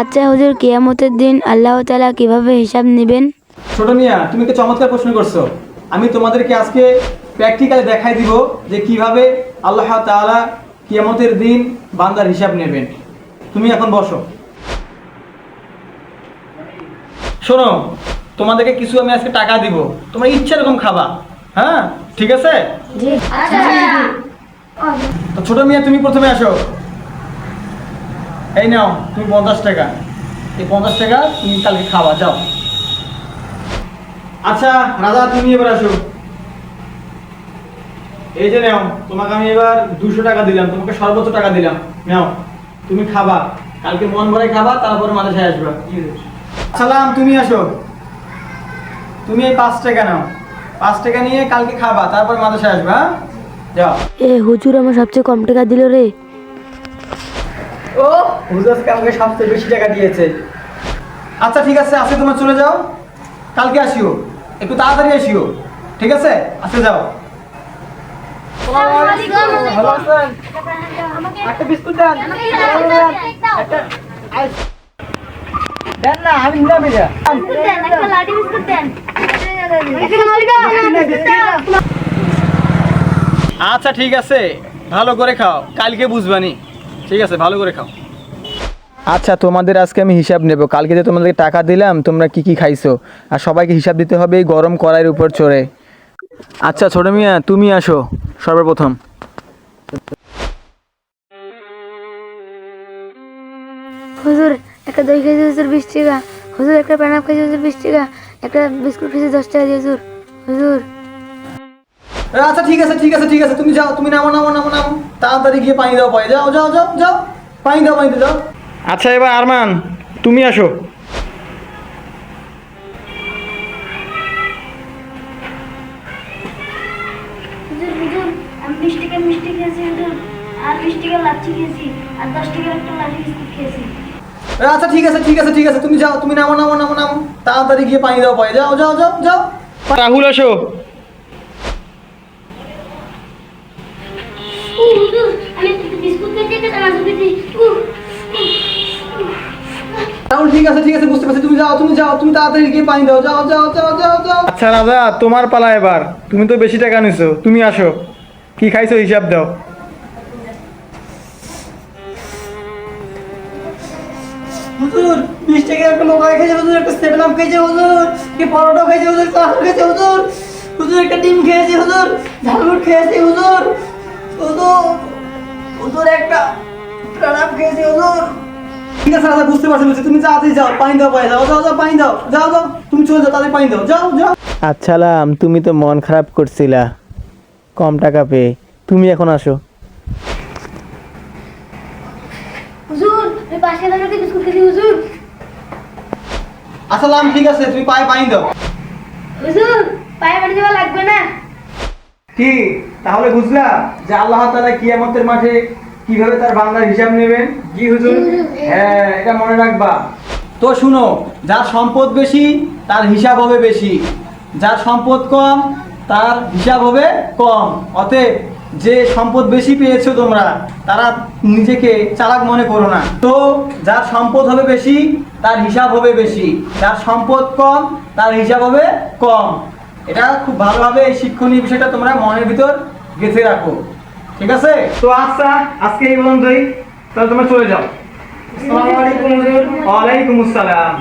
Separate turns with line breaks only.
আচ্ছা হুজুর কিয়ামতের দিন আল্লাহ তাআলা কীভাবে হিসাব নেবেন?
ছোট মিয়া তুমি তো চমৎকার প্রশ্ন করছ। আমি তোমাদেরকে আজকে প্র্যাকটিক্যালি দেখাই দিব যে কীভাবে আল্লাহ তাআলা কিয়ামতের দিন বান্দার হিসাব নেবেন। তুমি এখন বসো। শোনো তোমাদেরকে কিছু আমি আজকে টাকা দিব। তোমরা ইচ্ছা এরকম খাবা। হ্যাঁ? ঠিক আছে? তো ছোট মিয়া তুমি প্রথমে আসো। এই নাও, তুমি পঞ্চাশ টাকা। এই পঞ্চাশ টাকা তুমি কালকে খাওয়া যাও। আচ্ছা রাজা, তুমি এবার আসো। এই যে নাও, তোমাকে আমি এবার দুশো টাকা দিলাম, তোমাকে সর্বোচ্চ টাকা দিলাম। নাও, তুমি খাবা। কালকে মন ভরে খাবা, তারপর মাদ্রাসায় আসবা। সালাম, তুমি আসো। তুমি এই পাঁচ টাকা নাও। পাঁচ টাকা নিয়ে কালকে খাবা, তারপর মাদ্রাসায় আসবা হ্যাঁ? যাও।
এ, হুজুর আমার সবচেয়ে কম টাকা দিল রে।
ও হুজুর আমাকে সবচেয়ে বেশি টাকা দিয়েছে। আচ্ছা ঠিক আছে আজকে তোমার চলে যাও। কালকে আসিও। একটু তাড়াতাড়ি আসিও। ঠিক আছে? আজকে যাও। একটা বিস্কুট দেন। দেন। না আমি নিলাম এটা। আচ্ছা ঠিক আছে। ভালো করে খাও। কালকে বুঝবানি। ঠিক আছে ভালো করে খাও। আচ্ছা তোমাদের আজকে আমি হিসাব নেব। কালকে যে তোমাদেরকে টাকা দিলাম তোমরা কি কি খাইছো? আর সবাইকে হিসাব দিতে হবে এই গরম কড়াইয়ের উপর চড়ে। আচ্ছা ছোট মিয়া তুমি আসো সর্বপ্রথম।
হুজুর একটা দই খেয়েছি হুজুর বিশ টাকা। হুজুর একটা প্যানাপ খেয়েছি হুজুর বিশ টাকা। একটা বিস্কুট খেয়েছি দশ টাকা দিয়ে হুজুর। হুজুর
আচ্ছা ঠিক আছে ঠিক আছে ঠিক আছে তুমি যাও তুমি নামো নামো নামো নামো। তাড়াতাড়ি গিয়ে পানি দাও পানি যাও যাও যাও যাও। পানি দাও পানি দাও আচ্ছা এবার আরমান তুমি আসো। আচ্ছা ঠিক আছে ঠিক আছে ঠিক আছে তুমি যাও তুমি নামো নামো নামো নামো। তাড়াতাড়ি গিয়ে পানি দাও পানি যাও যাও যাও যাও। রাহুল আসো
ও হুজুর আমি একটা বিস্কুট খেয়েছি একটা চানাচুর খেয়েছি উহ,
রাহুল ঠিক আছে ঠিক আছে বুঝতে পারছি। তুমি যাও তুমি যাও তুমি তাড়াতাড়ি গিয়ে পানি দাও। যাও যাও যাও যাও যাও। আচ্ছা রাজা তোমার পালা এবার। তুমি তো বেশি টাকা নিছো তুমি আসো। কি খাইছো হিসাব দাও।
হুজুর বিশ টাকা একটা খেয়েছে হুজুর একটা সেভেন আপ খেয়েছে হুজুর কি পরোটা খেয়েছে হুজুর চাল খেয়েছে হুজুর। হুজুর একটা ডিম খেয়েছে হুজুর ঝালমুট খেয়েছে হুজুর।
ঠিক আছে রাজা বুঝতে পারছি বুঝছি তুমি তাড়াতাড়ি যাও পানি দাও পানি দাও যাও যাও পানি দাও যাও যাও তুমি চলে যাও তাড়াতাড়ি পানি দাও যাও যাও।
আচ্ছালাম তুমি তো মন খারাপ করছিলা। কম টাকা পেয়ে তুমি এখন আসো।
হুজুর আমি দামের একটা বিস্কুট খেয়েছি হুজুর।
আসসালাম ঠিক আছে তুমি পায়ে পানি দাও।
হুজুর পায়ে পানি দেওয়া লাগবে না।
কি? তাহলে বুঝলা যে আল্লাহ তাআলা কিয়ামতের মাঠে কীভাবে তার বান্দার হিসাব নেবেন জি হুজুর? হ্যাঁ এটা মনে রাখবা। তো শুনো, যার সম্পদ বেশি, তার হিসাব হবে বেশি। যার সম্পদ কম, তার হিসাব হবে কম। অতএব, যে সম্পদ বেশি পেয়েছ তোমরা, তারা নিজেকে চালাক মনে করো না। তো, যার সম্পদ হবে বেশি, তার হিসাব হবে বেশি। যার সম্পদ কম, তার হিসাব হবে কম। এটা খুব ভালোভাবে এই শিক্ষণীয় বিষয়টা তোমরা মনের ভিতর গেঁথে রাখো। ঠিক আছে? তো আচ্ছা আজকে এই বলুন তাহলে তোমরা চলে যাও।
আসসালামু আলাইকুম
ওয়ালাইকুম আসসালাম।